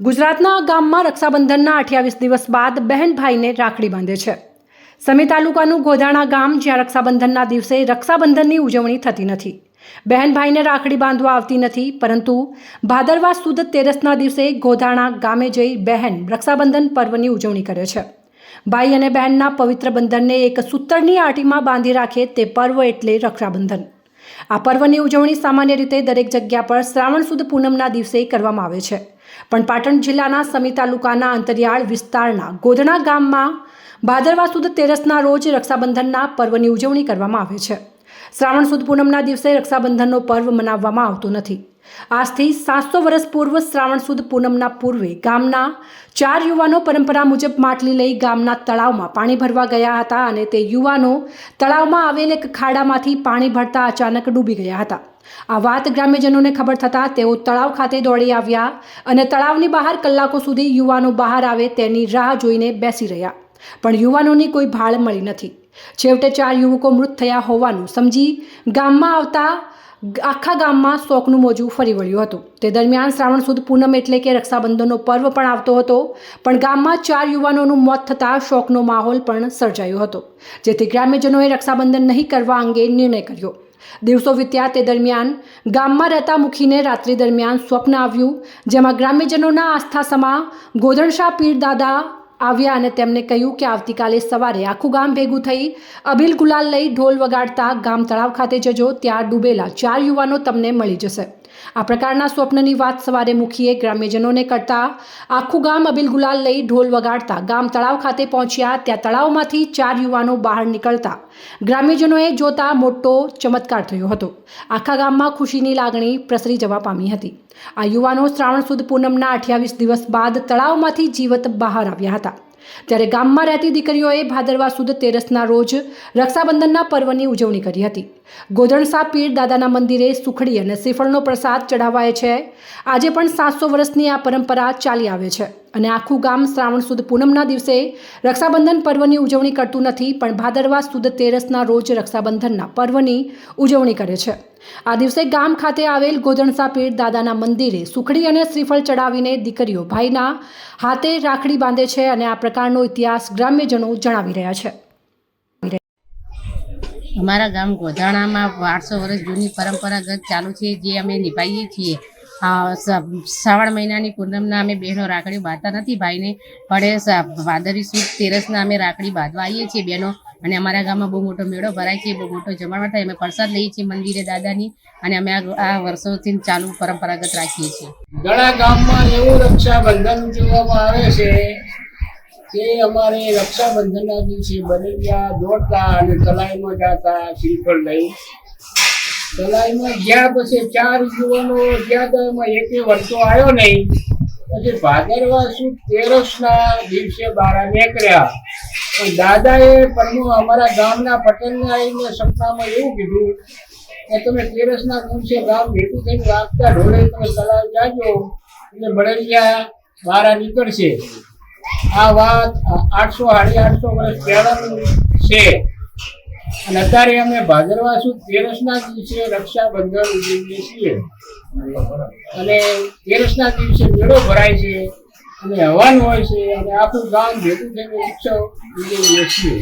ગુજરાતના ગામમાં રક્ષાબંધનના અઠ્યાવીસ દિવસ બાદ બહેન ભાઈને રાખડી બાંધે છે. સમી તાલુકાનું ગોધાણા ગામ, જ્યાં રક્ષાબંધનના દિવસે રક્ષાબંધનની ઉજવણી થતી નથી. બહેન ભાઈને રાખડી બાંધવા આવતી નથી, પરંતુ ભાદરવા સુદ તેરસના દિવસે ગોધાણા ગામે જઈ બહેન રક્ષાબંધન પર્વની ઉજવણી કરે છે. ભાઈ અને બહેનના પવિત્ર બંધનને એક સૂતરની આટીમાં બાંધી રાખે તે પર્વ એટલે રક્ષાબંધન. આ પર્વની ઉજવણી સામાન્ય રીતે દરેક જગ્યા પર શ્રાવણ સુદ પૂનમના દિવસે કરવામાં આવે છે. પણ પાટણ જિલ્લાના સમી તાલુકાના અંતરિયાળ વિસ્તારના ગોધણા ગામમાં ભાદરવા સુદ તેરસના રોજ રક્ષાબંધનના પર્વની ઉજવણી કરવામાં આવે છે. શ્રાવણ સુદ પૂનમના દિવસે રક્ષાબંધનનો પર્વ મનાવવામાં આવતો નથી. આજથી સાતસો વર્ષ પૂર્વ શ્રાવણ સુદ પૂનમના પૂર્વે ગામના ચાર યુવાનો પરંપરા મુજબ માટલી લઈ ગામના તળાવમાં પાણી ભરવા ગયા હતા અને તે યુવાનો તળાવમાં આવેલ એક ખાડામાંથી પાણી ભરતા અચાનક ડૂબી ગયા હતા. આ વાત ગ્રામ્યજનોને ખબર થતાં તેઓ તળાવ ખાતે દોડી આવ્યા અને તળાવની બહાર કલાકો સુધી યુવાનો બહાર આવે તેની રાહ જોઈને બેસી રહ્યા. પણ યુવાનોની કોઈ ભાળ મળી નથી. છેવટે ચાર યુવકો મૃત થયા હોવાનું સમજી ગામમાં આવતા આખા ગામમાં શોકનું મોજું ફરી વળ્યું હતું. તે દરમિયાન શ્રાવણ સુદ પૂનમ એટલે કે રક્ષાબંધનનો પર્વ પણ આવતો હતો, પણ ગામમાં ચાર યુવાનોનું મોત થતાં શોકનો માહોલ પણ સર્જાયો હતો. જેથી ગ્રામ્યજનોએ રક્ષાબંધન નહીં કરવા અંગે નિર્ણય કર્યો. દિવસો વીત્યા તે દરમિયાન ગામમાં રહેતા મુખીને રાત્રિ દરમિયાન સ્વપ્ન આવ્યું, જેમાં ગ્રામ્યજનોના આસ્થા સમા ગોધણશાહ પીર દાદા આવ્યા અને તેમને કહ્યું કે આવતીકાલે સવારે આખું ગામ ભેગું થઈ અભિલ ગુલાલ લઈ ઢોલ વગાડતા ગામ તળાવ ખાતે જજો, ત્યાં ડૂબેલા ચાર યુવાનો તમને મળી જશે. આ પ્રકારના સ્વપ્નની વાત સવારે મુખીએ ગ્રામ્યજનોને કરતા આખું ગામ અબીલ ગુલાલ લઈ ઢોલ વગાડતા ગામ તળાવ ખાતે પહોંચ્યા, ત્યાં તળાવમાંથી ચાર યુવાનો બહાર નીકળતા ગ્રામ્યજનોએ જોતા મોટો ચમત્કાર થયો હતો. આખા ગામમાં ખુશીની લાગણી પ્રસરી જવા પામી હતી. આ યુવાનો શ્રાવણ સુદ પૂનમના અઠ્યાવીસ દિવસ બાદ તળાવમાંથી જીવત બહાર આવ્યા હતા. ત્યારે ગામમાં રહેતી દીકરીઓએ ભાદરવા સુદ તેરસના રોજ રક્ષાબંધનના પર્વની ઉજવણી કરી હતી. ગોધણસા પીર દાદાના મંદિરે સુખડી અને શ્રીફળનો પ્રસાદ ચઢાવાય છે. આજે પણ સાતસો વર્ષની આ પરંપરા ચાલી આવે છે. અને આખું ગામ શ્રાવણ સુદ પૂનમના દિવસે રક્ષાબંધન પર્વની ઉજવણી કરતું નથી, પણ ભાદરવા સુદ તેરસના રોજ રક્ષાબંધનના પર્વની ઉજવણી કરે છે. આ દિવસે ગામ ખાતે આવેલ ગોધણસા પીર દાદાના મંદિરે સુખડી અને શ્રીફળ ચડાવીને દીકરીઓ ભાઈના હાથે રાખડી બાંધે છે અને આ પ્રકારનો ઇતિહાસ ગ્રામ્યજનો જણાવી રહ્યા છે. અમારા ગામ ગોધાણામાં બારસો વર્ષ જૂની પરંપરાગત ચાલુ છે, જે અમે નિભાવીએ છીએ. શ્રાવણ મહિનાની પૂનમના અમે બહેનો રાખડી બાંધતા નથી. ભાઈને પડે ભાદરવી સુદ તેરસના અમે રાખડી બાંધવા આવીએ છીએ બહેનો અને અમારા ગામમાં બહુ મોટો મેળો ભરાય છે, બહુ મોટો જમાવટ થાય, અમે પ્રસાદ લઈએ છીએ મંદિરે દાદાની. અને અમે આ વર્ષોથી ચાલુ પરંપરાગત રાખીએ છીએ. ઘણા ગામમાં એવું રક્ષાબંધન ઉજવવામાં આવે છે કે અમારે રક્ષાબંધનના દિવસે બનેલિયા દોડતા અને તલાઈમાં જતા શ્રીફળ લઈ તલાઈમાં ગયા પછી ચાર યુવાનો ગયા તો એમાં એકે વર્ષો આવ્યો નહીં. પછી ભાદરવા સુદ તેરસના દિવસે બહાર નીકળ્યા. પણ દાદાએ પરમો અમારા ગામના પટેલના આવીને સપનામાં એવું કીધું કે તમે તેરસના દિવસે ગામ ભેગું થઈને વાગતા ઢોળે તમે તળાવ જાજો એટલે બળેલિયા બહાર નીકળશે. આ વાત આઠસો સાડી આઠસો વર્ષ પહેલાની છે. અને અત્યારે અમે ભાદરવા સુદ તેરસના દિવસે રક્ષાબંધન ઉજવીએ છીએ. અને તેરસના દિવસે મેળો ભરાય છે, અને હવન હોય છે, અને આખું ગામ ભેગું થઈને ઉત્સવ ઉજવીએ છીએ.